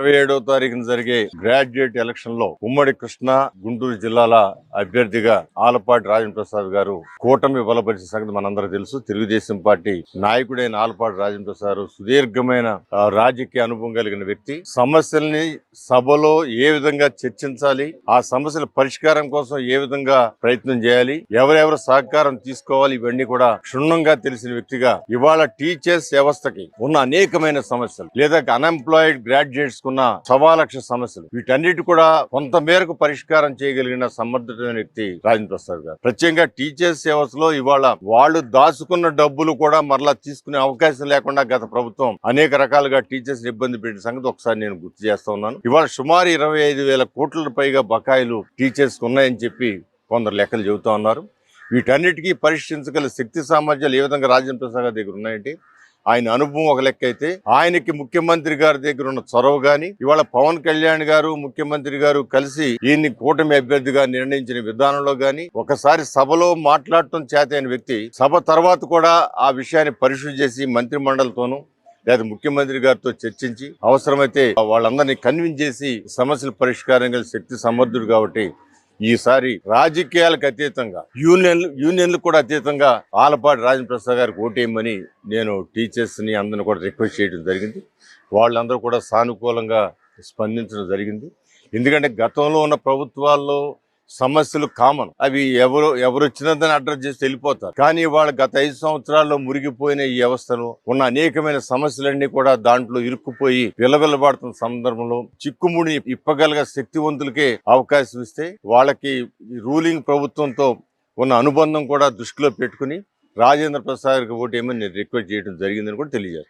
ఇరవై ఏడవ తారీఖున జరిగే గ్రాడ్యుయేట్ ఎలక్షన్లో ఉమ్మడి కృష్ణ గుంటూరు జిల్లాల అభ్యర్థిగా ఆలపాటి రాజేంద్ర ప్రసాద్ గారు కూటమి బలపరిచిన సంగతి మనందరూ తెలుసు. తెలుగుదేశం పార్టీ నాయకుడైన ఆలపాటి రాజేంద్ర ప్రసాద్ సుదీర్ఘమైన రాజకీయ అనుభవం కలిగిన వ్యక్తి. సమస్యల్ని సభలో ఏ విధంగా చర్చించాలి ఆ సమస్యల పరిష్కారం కోసం ఏ విధంగా ప్రయత్నం చేయాలి ఎవరెవరు సహకారం తీసుకోవాలి ఇవన్నీ కూడా క్షుణ్ణంగా తెలిసిన వ్యక్తిగా ఇవాళ టీచర్స్ వ్యవస్థకి ఉన్న అనేకమైన సమస్యలు. లేదా అన్ఎంప్లాయిడ్ గ్రాడ్యుయేట్స్ ఎదుర్కొన్న సవాలక్ష సమస్యలు. వీటన్నిటి కూడా కొంత మేరకు పరిష్కారం చేయగలిగిన సమర్థమైన వ్యక్తి రాజేంద్ర ప్రసాద్ గారు. ప్రత్యేకంగా టీచర్స్ వ్యవస్థలో ఇవాళ వాళ్ళు దాచుకున్న డబ్బులు కూడా మరలా తీసుకునే అవకాశం లేకుండా గత ప్రభుత్వం అనేక రకాలుగా టీచర్స్ ఇబ్బంది పెట్టిన సంగతి ఒకసారి నేను గుర్తు చేస్తా ఉన్నాను. ఇవాళ సుమారు ఇరవై ఐదు వేల కోట్ల పైగా బకాయిలు టీచర్స్ ఉన్నాయని చెప్పి కొందరు లెక్కలు చెబుతా ఉన్నారు. వీటన్నిటికీ పరిష్కరించగల శక్తి సామర్థ్యాలు ఏ విధంగా రాజేంద్ర ప్రసాద్ గారి దగ్గర ఉన్నాయంటే ఆయన అనుభవం ఒక లెక్క అయితే ఆయనకి ముఖ్యమంత్రి గారి దగ్గర ఉన్న చొరవ గాని ఇవాళ పవన్ కళ్యాణ్ గారు ముఖ్యమంత్రి గారు కలిసి ఈయన్ని కూటమి అభ్యర్థిగా నిర్ణయించిన విధానంలో గాని ఒకసారి సభలో మాట్లాడటం చేతైన వ్యక్తి సభ తర్వాత కూడా ఆ విషయాన్ని పరిశీలి చేసి మంత్రి మండలితోనూ లేదా ముఖ్యమంత్రి గారితో చర్చించి అవసరమైతే వాళ్ళందరినీ కన్విన్స్ చేసి సమస్యల పరిష్కారం గల శక్తి సమర్థుడు కాబట్టి ఈసారి రాజకీయాలకు అతీతంగా యూనియన్లు యూనియన్లు కూడా అతీతంగా ఆలపాటి రాజప్రసాద్ గారికి ఓటేయమని నేను టీచర్స్ని అందరిని కూడా రిక్వెస్ట్ చేయడం జరిగింది. వాళ్ళందరూ కూడా సానుకూలంగా స్పందించడం జరిగింది. ఎందుకంటే గతంలో ఉన్న ప్రభుత్వాల్లో సమస్యలు కామన్. అవి ఎవరు ఎవరు వచ్చినందని అడ్రస్ చేసి వెళ్ళిపోతారు. కానీ వాళ్ళ గత ఐదు సంవత్సరాల్లో మురిగిపోయిన ఈ వ్యవస్థను ఉన్న అనేకమైన సమస్యలన్నీ కూడా దాంట్లో ఇరుక్కుపోయి విలవిలబడుతున్న సందర్భంలో చిక్కుముడి ఇప్పగలిగే శక్తివంతులకే అవకాశం ఇస్తే వాళ్ళకి రూలింగ్ ప్రభుత్వంతో ఉన్న అనుబంధం కూడా దృష్టిలో పెట్టుకుని రాజేంద్ర ప్రసాద్కి గారికి ఓటేమని నేను రిక్వెస్ట్ చేయడం జరిగిందని కూడా తెలియజేస్తాను